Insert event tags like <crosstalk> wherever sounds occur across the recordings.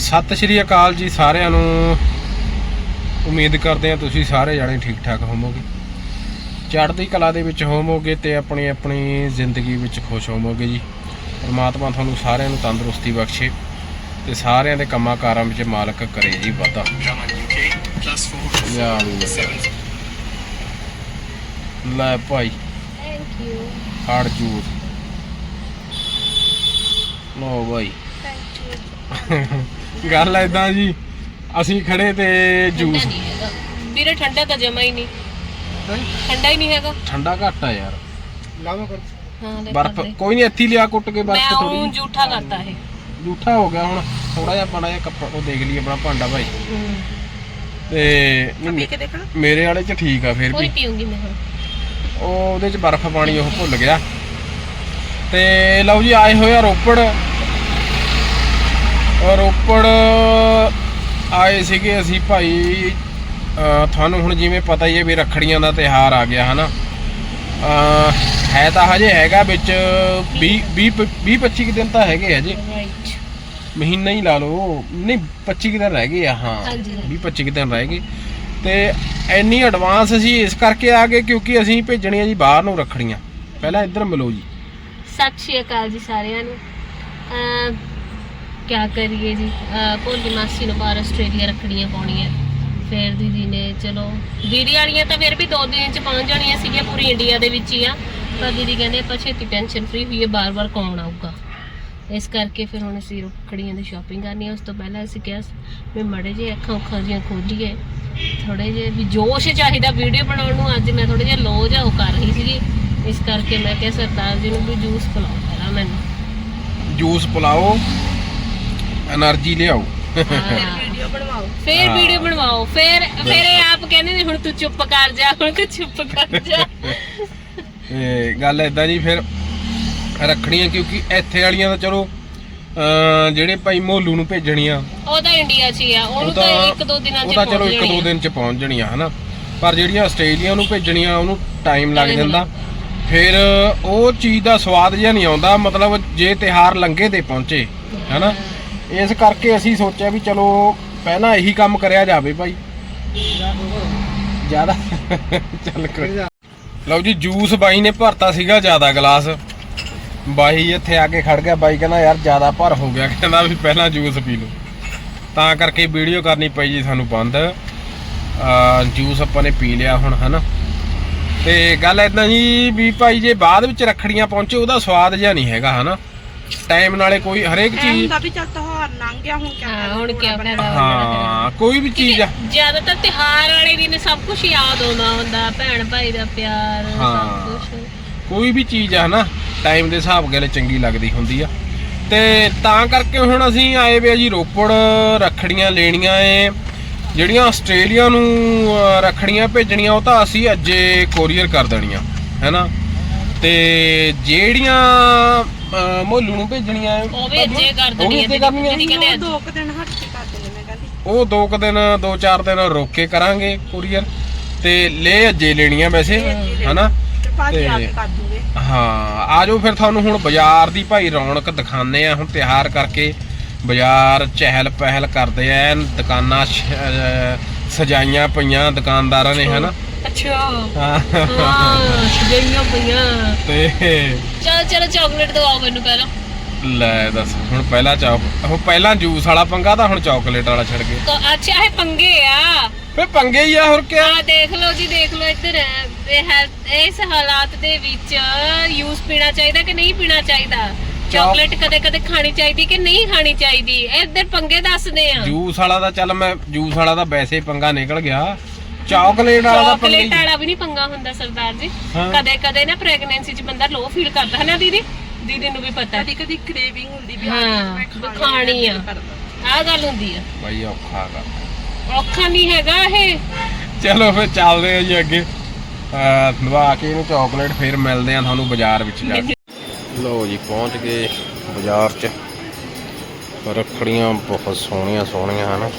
ਸਤਿ ਸ਼੍ਰੀ ਅਕਾਲ ਜੀ ਸਾਰਿਆਂ ਨੂੰ। ਉਮੀਦ ਕਰਦੇ ਹਾਂ ਤੁਸੀਂ ਸਾਰੇ ਜਾਣੇ ਠੀਕ ਠਾਕ ਹੋਵੋਗੇ। ਚੜ੍ਹਦੀ ਕਲਾ ਦੇ ਵਿੱਚ ਹੋਵੋਗੇ ਤੇ ਆਪਣੀ ਆਪਣੀ ਜ਼ਿੰਦਗੀ ਵਿੱਚ ਖੁਸ਼ ਹੋਵੋਗੇ ਜੀ। ਪਰਮਾਤਮਾ ਤੁਹਾਨੂੰ ਸਾਰਿਆਂ ਨੂੰ ਤੰਦਰੁਸਤੀ ਬਖਸ਼ੇ ਤੇ ਸਾਰਿਆਂ ਦੇ ਕੰਮਾਂ ਕਾਰਾਂ ਵਿੱਚ ਮਾਲਕ ਕਰੇ ਜੀ ਵਾਧਾ। ਲੈ। ਭਾਈ। ਥੈਂਕ ਯੂ ਹੜ ਜੂਸ ਲੋ ਭਾਈ ਥੈਂਕ ਯੂ ਗੱਲ ਐਦਾਂ ਜੀ ਅਸੀਂ ਖੜੇ ਤੇ ਜੂਸ ਨਹੀਂ ਹੈਗਾ। ਵੀਰੇ ਠੰਡਾ ਤਾਂ ਜਮਾ ਹੀ ਨਹੀਂ। ਠੰਡਾ ਹੀ ਨਹੀਂ ਹੈਗਾ। ਠੰਡਾ ਘੱਟ ਆ ਯਾਰ। ਹਾਂ ਲੈ ਬਰਫ਼ ਕਰਦੇ। ਕੋਈ ਨਹੀਂ ਇੱਥੇ ਹੀ ਲਿਆ ਕੁੱਟ ਕੇ ਮੈਂ ਬਰਫ਼ ਉਹ ਥੋੜੀ ਝੂਠਾ ਕਰਤਾ ਇਹ। ਜੂਠਾ ਹੋ ਗਿਆ ਹੁਣ। ਥੋੜਾ ਜਿਹਾ ਬਣਾ ਜਿਹਾ ਕੱਪੜਾ ਉਹ ਦੇਖ ਲਈ ਆਪਣਾ ਭਾਂਡਾ ਭਾਈ। ਤੇ ਨਹੀਂ, ਕੇ ਦੇਖਣਾ ਮੇਰੇ ਵਾਲੇ ਚ ਠੀਕ ਆ ਫਿਰ ਕੋਈ ਵੀ। ਪੀਉਂਗੀ ਮੈਂ ਹੁਣ। ਉਹ ਉਹਦੇ ਚ ਬਰਫ਼ ਪਾਣੀ ਉਹ ਭੁੱਲ ਗਿਆ। ਤੇ ਲਓ ਜੀ ਆਏ ਹੋਏ ਆ ਰੋਪੜ। ਰੋਪੜ ਆਏ ਸੀਗੇ ਅਸੀਂ ਭਾਈ ਤੁਹਾਨੂੰ ਹੁਣ ਜਿਵੇਂ ਪਤਾ ਹੀ ਹੈ ਵੀ ਰੱਖੜੀਆਂ ਦਾ ਤਿਹਾਰ ਆ ਗਿਆ ਹਨਾ? ਹੈ ਤਾਂ ਹਜੇ ਹੈਗਾ ਵਿੱਚ 20 20 20 25 ਕੁ ਦਿਨ ਤਾਂ ਹੈਗੇ ਹਜੇ। ਮਹੀਨਾ ਹੀ ਲਾ ਲਓ। ਨਹੀਂ 25 ਕੁ ਦਿਨ ਰਹਿ ਗਏ ਆ ਹਾਂ। ਹਾਂਜੀ। 20 25 ਕੁ ਦਿਨ ਰਹਿ ਗਏ। ਤੇ ਇੰਨੀ ਐਡਵਾਂਸ ਅਸੀਂ ਇਸ ਕਰਕੇ ਆ ਗਏ ਕਿਉਂਕਿ ਅਸੀਂ ਭੇਜਣੀਆਂ ਜੀ ਬਾਹਰ ਨੂੰ ਰੱਖੜੀਆਂ। ਪਹਿਲਾਂ ਇੱਧਰ ਮਿਲੋ ਜੀ। ਸਤਿ ਸ਼੍ਰੀ ਅਕਾਲ ਜੀ ਸਾਰਿਆਂ ਨੂੰ। ਅਮ ਕਿਆ ਕਰੀਏ ਜੀ? ਅਹ ਭੋਲੀ ਮਾਸੀ ਨੂੰ ਬਾਹਰ ਆਸਟ੍ਰੇਲੀਆ ਰੱਖੜੀਆਂ ਪਾਉਣੀਆਂ। ਫਿਰ ਦੀਦੀ ਨੇ ਚਲੋ ਦੀਦੀ ਵਾਲੀਆਂ ਤਾਂ ਫਿਰ ਵੀ ਦੋ ਦਿਨ ਚ ਪਹੁੰਚ ਜਾਣੀਆਂ ਸੀਗੀਆਂ ਪੂਰੀ ਇੰਡੀਆ ਦੇ ਵਿੱਚ ਹੀ ਆ। ਪਰ ਦੀਦੀ ਕਹਿੰਦੇ ਆਪਾਂ ਛੇਤੀ ਟੈਨਸ਼ਨ ਫ੍ਰੀ ਹੋਈਏ, ਬਾਰ-ਬਾਰ ਕੌਣ ਆਊਗਾ? ਇਸ ਕਰਕੇ ਫਿਰ ਹੁਣ ਅਸੀਂ ਰੱਖੜੀਆਂ ਦੀ ਸ਼ਾਪਿੰਗ ਕਰਨੀ ਹੈ ਉਸ ਤੋਂ ਪਹਿਲਾਂ ਅਸੀਂ ਕਿਹਾ ਵੀ ਮੜੇ ਜੇ ਅੱਖਾਂ ਉੱਖਾਂ ਜੀਆਂ ਖੋਲੀਏ। ਥੋੜੇ ਜੇ ਵੀ ਜੋਸ਼ ਚਾਹੀਦਾ ਵੀਡੀਓ ਬਣਾਉਣ ਨੂੰ। ਅੱਜ ਮੈਂ ਥੋੜੇ ਜਿਹਾ ਲੋ ਜਿਹਾ ਉਹ ਕਰ ਰਹੀ ਸੀਗੀ। ਇਸ ਕਰਕੇ ਮੈਂ ਕਿਹਾ ਸਰਦਾਰ ਜੀ ਨੂੰ ਵੀ ਜੂਸ ਪਿਲਾਓ ਪਹਿਲਾਂ ਮੈਨੂੰ। ਜੂਸ ਪਿਲਾਓ। એનર્ਜੀ ਲਿਆਓ ਫੇਰ ਵੀਡੀਓ ਬਣਵਾਓ ਫੇਰ ਫੇਰ ਆਪ ਕਹਿੰਦੇ ਨੇ ਹੁਣ ਤੂੰ ਚੁੱਪ ਕਰ ਜਾ ਹੁਣ ਤੂੰ ਚੁੱਪ ਕਰ ਜਾ ਤੇ ਗੱਲ ਇਦਾਂ ਜੀ ਫਿਰ ਰੱਖਣੀਆਂ ਕਿਉਂਕਿ ਇੱਥੇ ਵਾਲੀਆਂ ਤਾਂ ਚਲੋ ਜਿਹੜੇ ਭਾਈ ਮੋਲੂ ਨੂੰ ਭੇਜਣੀਆਂ। ਉਹ ਤਾਂ ਇੰਡੀਆ 'ਚ ਹੀ ਆ। ਉਹਨੂੰ ਤਾਂ ਇੱਕ ਦੋ ਦਿਨਾਂ 'ਚ ਪਹੁੰਚ ਜਣੀਆਂ ਹਨਾ। ਪਰ ਜਿਹੜੀਆਂ ਆਸਟ੍ਰੇਲੀਆ ਨੂੰ ਭੇਜਣੀਆਂ ਉਹਨੂੰ ਟਾਈਮ ਲੱਗ ਜਾਂਦਾ। ਫਿਰ ਉਹ ਚੀਜ਼ ਦਾ ਸਵਾਦ ਜਿਹਾ ਨਹੀਂ ਆਉਂਦਾ। ਮਤਲਬ ਜੇ ਤਿਹਾਰ ਲੰਘੇ ਤੇ ਪਹੁੰਚੇ ਹਨਾ। ਇਸ ਕਰਕੇ ਅਸੀਂ ਸੋਚਿਆ ਵੀ ਚਲੋ ਪਹਿਲਾਂ ਇਹੀ ਕੰਮ ਕਰਿਆ ਜਾਵੇ ਭਾਈ। ਜ਼ਿਆਦਾ। ਚੱਲ ਕੋਈ ਲਓ ਜੀ, ਜੂਸ ਬਾਈ ਨੇ ਭਰਤਾ ਸੀਗਾ ਜ਼ਿਆਦਾ ਗਲਾਸ। ਬਾਈ ਇੱਥੇ ਆ ਕੇ ਖੜ ਗਿਆ, ਬਾਈ ਕਹਿੰਦਾ, ਯਾਰ ਜ਼ਿਆਦਾ ਭਰ ਹੋ ਗਿਆ। ਕਹਿੰਦਾ ਵੀ ਪਹਿਲਾਂ ਜੂਸ ਪੀ ਲਓ। ਤਾਂ ਕਰਕੇ ਵੀਡੀਓ ਕਰਨੀ ਪਈ ਜੀ ਸਾਨੂੰ ਬੰਦ। ਜੂਸ ਆਪਾਂ ਨੇ ਪੀ ਲਿਆ ਹੁਣ, ਹਨਾ? ਤੇ ਗੱਲ ਇਦਾਂ ਜੀ ਵੀ ਭਾਈ ਜੇ ਬਾਅਦ ਵਿੱਚ ਰੱਖੜੀਆਂ ਪਹੁੰਚੇ, ਉਹਦਾ ਸਵਾਦ ਜਿਹਾ ਨਹੀਂ ਹੈਗਾ, ਹਨਾ? ਟਾਈਮ ਨਾਲੇ ਕੋਈ ਹਰੇਕ ਚੀਜ਼ ਦਾ ਵੀ ਚੱਲ ਤਿਉਹਾਰ ਲੰਘ ਗਿਆ ਹੁਣ ਕਿਆ ਹਾਂ ਹੁਣ ਕੀ ਹੋਣਾ ਫਾਇਦਾ ਹਾਂ ਕੋਈ ਵੀ ਚੀਜ਼ ਆ। ਜ਼ਿਆਦਾਤਰ ਤਿਹਾਰ ਵਾਲੇ ਦਿਨ ਸਭ ਕੁਝ ਯਾਦ ਆਉਂਦਾ ਹੁੰਦਾ ਭੈਣ ਭਾਈ ਦਾ ਪਿਆਰ ਸਭ ਹਾਂ। ਕੁਝ ਕੋਈ ਵੀ ਚੀਜ਼ ਆ ਹਨਾ ਟਾਈਮ ਦੇ ਹਿਸਾਬ ਨਾਲ ਚੰਗੀ ਲੱਗਦੀ ਹੁੰਦੀ ਆ। ਤੇ ਤਾਂ ਕਰਕੇ ਹੁਣ ਅਸੀਂ ਆਏ ਵੇ ਆ ਜੀ ਰੋਪੜ ਰੱਖੜੀਆਂ ਲੈਣੀਆਂ ਏ। ਜਿਹੜੀਆਂ ਆਸਟ੍ਰੇਲੀਆ ਨੂੰ ਅਹ, ਰੱਖੜੀਆਂ ਭੇਜਣੀਆਂ ਉਹ ਤਾਂ ਅਸੀਂ ਅੱਜੇ ਕੋਰੀਅਰ ਕਰ ਦੇਣੀਆਂ ਹੈਨਾ? ਤੇ ਜਿਹੜੀਆਂ ਅਹ, ਮੋਲੂ ਨੂੰ ਭੇਜਣੀਆਂ ਏ, ਉਹ ਵੀ ਅੱਜੇ ਕਰ ਉਹ ਵੀ ਦੇਣੀ ਅੱਜੇ ਕਰਨੀਆਂ ਦੀਦੀ ਕਹਿੰਦੇ ਉਹ ਅੱਜ। ਦੋ ਕੁ ਦਿਨ ਹਟ ਕੇ ਕਰ ਦਿੰਦੇ ਮੈਂ ਕਹਿੰਦੀ। ਉਹ ਦੋ ਕੁ ਦਿਨ ਦੋ ਚਾਰ ਦਿਨ ਰੋਕ ਕੇ ਕਰਾਂਗੇ ਕੋਰੀਅਰ ਤੇ ਲੈ ਅੱਜੇ ਲੈਣੀਆਂ ਵੈਸੇ ਹਨਾ? ਤੇ ਭਾਜੀ ਆ ਤੇ- ਕੇ ਕਰ ਦੂਗੇ। ਹਾਂ ਆਜੋ ਫਿਰ ਤੁਹਾਨੂੰ ਹੁਣ ਬਾਜ਼ਾਰ ਦੀ ਭਾਈ ਰੌਣਕ ਦਿਖਾਉਂਦੇ ਆ ਹੁਣ ਤਿਹਾਰ ਕਰਕੇ ਬਾਜ਼ਾਰ ਚਹਿਲ ਪਹਿਲ ਕਰਦੇ ਆ ਦੁਕਾਨਾਂ ਸ਼- ਅਹ ਸਜਾਈਆਂ ਪਈਆਂ ਦੁਕਾਨਦਾਰਾਂ ਨੇ ਹਨਾ? ਅੱਛਾ। ਹਾਂ। ਹਾਂ ਸਜਾਈਆਂ ਪਈਆਂ। ਤੇ ਚਲ ਚਲ ਚਾਕਲੇਟ ਦਵਾਓ ਮੈਨੂੰ ਪਹਿਲਾਂ। ਲੈ ਦੱਸ ਹੁਣ ਪਹਿਲਾ ਚੌਕ ਉਹ ਪਹਿਲਾਂ ਜੂਸ ਵਾਲਾ ਪੰਗਾ ਤਾਂ ਹੁਣ ਚਾਕਲੇਟ ਵਾਲਾ ਛੱਡ ਗਏ। ਤਾਂ ਅੱਛਾ ਇਹ ਪੰਗੇ ਆ। ਫੇ ਪੰਗੇ ਹੀ ਆ ਹੋਰ ਕਿਆ? ਆ ਦੇਖ ਲਓ ਜੀ ਦੇਖ ਲਓ ਇੱਧਰ ਇਹ ਹੈ- ਇਸ ਹਾਲਾਤ ਦੇ ਵਿੱਚ ਯੂਸ ਪੀਣਾ ਚਾਹੀਦਾ ਕਿ ਨਹੀਂ ਪੀਣਾ ਚਾਹੀਦਾ? ਚਾਕਲੇਟ ਕਦੇ ਕਦੇ ਖਾਣੀ ਚਾਹੀਦੀ ਕਿ ਨਹੀਂ ਖਾਣੀ ਚਾਹੀਦੀ? ਇੱਧਰ ਪੰਗੇ ਦੱਸਦੇ ਆ। ਜੂਸ ਵਾਲਾ ਦਾ ਚੱਲ ਮੈਂ ਜੂਸ ਵਾਲਾ ਦਾ ਵੈਸੇ ਪੰਗਾ ਨਿਕਲ ਗਿਆ। ਚਾਕਲੇਟ ਵਾਲਾ ਦਾ ਪੰਗਾ ਹੀ ਚਾਕਲੇਟ ਵਾਲਾ ਵੀ ਨਹੀਂ ਪੰਗਾ ਹੁੰਦਾ ਸਰਦਾਰ ਜੀ। ਹਾਂ। ਕਦੇ ਕਦੇ ਨਾ ਪ੍ਰੈਗਨੈਂਸੀ 'ਚ ਬੰਦਾ ਲੋ ਫੀਲ ਕਰਦਾ ਹੈ ਨਾ ਦੀਦੀ? ਦੀਦੀ ਨੂੰ ਵੀ ਪਤਾ। ਕਦੀ ਕਦੀ ਕ੍ਰੇਵਿੰਗ ਹੁੰਦੀ ਵੀ ਹਾਂ, ਹਾਂ ਮੈਂ ਵੀ ਖਾਣੀ ਆ। ਆਹ ਗੱਲ ਹੁੰਦੀ ਆ। ਬਾਈ ਔਖਾ ਗਾ ਔਖਾ ਨਹੀਂ ਹੈਗਾ ਇਹ। ਚਲੋ ਫਿਰ ਚੱਲਦੇ ਆ ਜੀ ਅੱਗੇ। ਆ ਨਵਾ ਕੇ ਇਹਨੂੰ ਚਾਕਲੇਟ ਫਿਰ ਮਿਲਦੇ ਆ ਤੁਹਾਨੂੰ ਬਾਜ਼ਾਰ ਵਿੱਚ ਜਾ ਕੇ। ਲੋ ਜੀ ਪਹੁੰਚ ਗਏ ਬਾਜ਼ਾਰ 'ਚ। ਰੱਖੜੀਆਂ ਬਹੁਤ ਸੋਹਣੀਆਂ ਸੋਹਣੀਆਂ ਹਨ?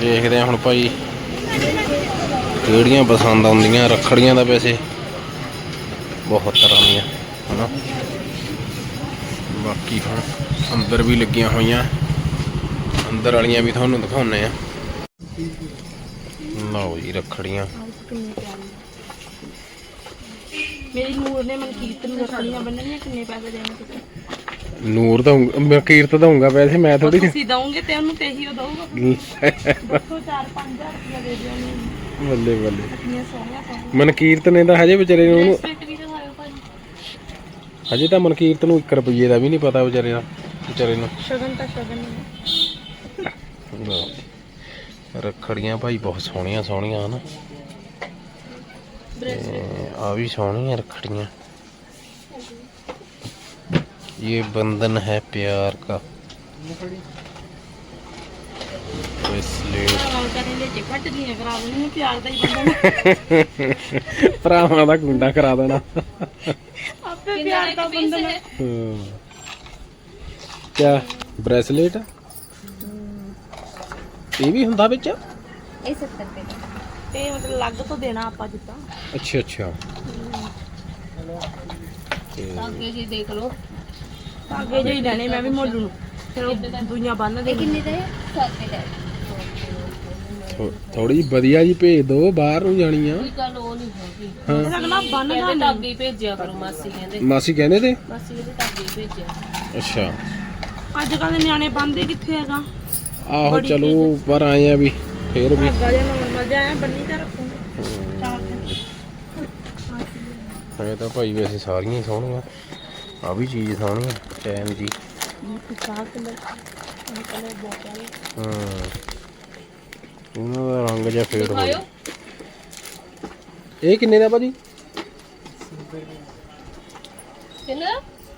ਦੇਖਦੇ ਆ ਹੁਣ ਭਾਈ ਕਿਹੜੀਆਂ ਪਸੰਦ ਆਉਂਦੀਆਂ, ਰੱਖੜੀਆਂ ਦਾ ਪੈਸੇ ਬਹੁਤ ਤਰ੍ਹਾਂ ਦੀਆਂ, ਹਨਾ। ਬਾਕੀ ਹੁਣ ਅੰਦਰ ਵੀ ਲੱਗੀਆਂ ਹੋਈਆਂ। ਅੰਦਰ ਵਾਲੀਆਂ ਵੀ ਤੁਹਾਨੂੰ ਦਿਖਾਉਣੇ ਆ ਲਓ ਜੀ, ਰੱਖੜੀਆਂ। ਮੇਰੀ ਨੂਰ ਨੇ ਮਨ ਨੂੰ ਰੱਖੜੀਆਂ ਬੰਨਣੀਆਂ, ਕਿੰਨੇ ਪੈਸੇ ਦੇਣੇ ਤੁਸੀਂ? ਨੂਰ ਤਾਂ ਮੈਂ ਕੀਰਤ ਦਊਂਗਾ ਵੈਸੇ ਮੈਂ ਥੋੜੀ ਤੁਸੀਂ ਦਵੋਗੇ ਤੇ ਉਹਨੂੰ ਤੇ ਹੀ ਉਹ ਦਊਗਾ। ਦੱਸੋ 4-5000 ਰੁਪਏ ਦੇ ਦਿਓ ਉਹਨੂੰ। ਬੱਲੇ ਬੱਲੇ। ਕਿੰਨੀਆਂ ਸੋਹਣੀਆਂ ਸੋਹਣੀਆਂ। ਮਨਕੀਰਤ ਨੇ ਤਾਂ ਹਜੇ ਵਿਚਾਰੇ ਨੂੰ ਉਹਨੂੰ ਰੈਸਪੈਕਟ ਵੀ ਦਿਖਾਇਓ ਭਾਜੀ। ਹਜੇ ਤਾਂ ਮਨਕੀਰਤ ਨੂੰ 1 ਰੁਪਏ ਦਾ ਵੀ ਨਹੀਂ ਪਤਾ ਵਿਚਾਰੇ ਦਾ ਵਿਚਾਰੇ ਨੂੰ। ਸ਼ਗਨ ਤਾਂ ਸ਼ਗਨ ਹੀ ਲਓ। ਰੱਖੜੀਆਂ ਭਾਈ ਬਹੁਤ ਸੋਹਣੀਆਂ ਸੋਹਣੀਆਂ ਹਨ। ਆ ਵੀ ਸੋਹਣੀਆਂ ਰੱਖੜੀਆਂ। ये बंधन है प्यार का ब्रेसलेट ਹਾਂ ਕਹਿੰਦੇ ਜੇ ਫਟ ਦੀਆਂ ਕਰਾ ਦੇਣੀਆਂ ਪਿਆਰ ਦਾ ਹੀ ਬੰਧਨ ਭਰਾਵਾਂ ਦਾ ਗੁੰਡਾ ਕਰਾ ਦੇਣਾ ਆਪੇ ਪਿਆਰ ਦਾ ਬੰਧਨ ਹੈ ਕਿਆ ਬ੍ਰੈਸਲੇਟ ਇਹ ਵੀ ਹੁੰਦਾ ਵਿੱਚ ਇਹ 70 ਰੁਪਏ ਦਾ ਤੇ ਮਤਲਬ ਲੱਗ ਤੋਂ ਦੇਣਾ ਆਪਾਂ ਜਿੱਦਾਂ ਅੱਛਾ ਅੱਛਾ ਅੱਗੇ ਜੀ ਦੇਖ ਲਓ ਅੱਗੇ ਜਿਹੀ ਲੈਣੇ ਮੈਂ ਵੀ ਮੋਲੂ ਨੂੰ। ਫਿਰ ਉਹ ਦੁਨੀਆ ਬੰਨ ਦੇ ਕਿੰਨੇ ਦਾ ਹੈ? 7 ਰੁਪਏ ਦਾ ਥੋੜੀ ਵਧੀਆ ਜੀ ਭੇਜ ਦੋ ਬਾਹਰ ਨੂੰ ਜਾਣੀ ਆ ਗੱਲ ਉਹ ਨਹੀਂ ਹੋਗੀ। ਬੰਨ ਭੇਜਿਆ ਕਰੋ ਮਾਸੀ ਕਹਿੰਦੇ। ਮਾਸੀ ਕਹਿੰਦੇ ਤੇ? ਮਾਸੀ ਕਹਿੰਦੇ ਭੇਜਿਆ। ਅੱਛਾ। ਅੱਜ ਕੱਲ ਦੇ ਨਿਆਣੇ ਬੰਨਦੇ ਕਿੱਥੇ ਹੈਗਾ? ਆਹੋ ਚਲੋ ਪਰ ਆਏ ਆ ਵੀ ਫੇਰ ਵੀ। ਧਾਗਾ ਜਿਹਾ ਨਾਲ ਮਜ਼ਾ ਆਇਆ ਬੰਨੀ ਤਾਂ ਰੱਖੂਗੇ। ਚਾਰ ਦਿਨ ਇਹ ਤਾਂ ਭਾਈ ਵੈਸੇ ਸਾਰੀਆਂ ਹੀ ਸੋਹਣੀਆਂ। ਆ ਵੀ ਚੀਜ਼ ਆ ਚੈਨ ਜੀ। ਹਾਂ। ਉਹਨਾਂ ਦਾ ਰੰਗ ਜਿਹਾ ਫੇਡ ਹੋ ਗਿਆ। ਇਹ ਕਿੰਨੇ ਦਾ ਭਾਜੀ? ਕਿੰਨਾ?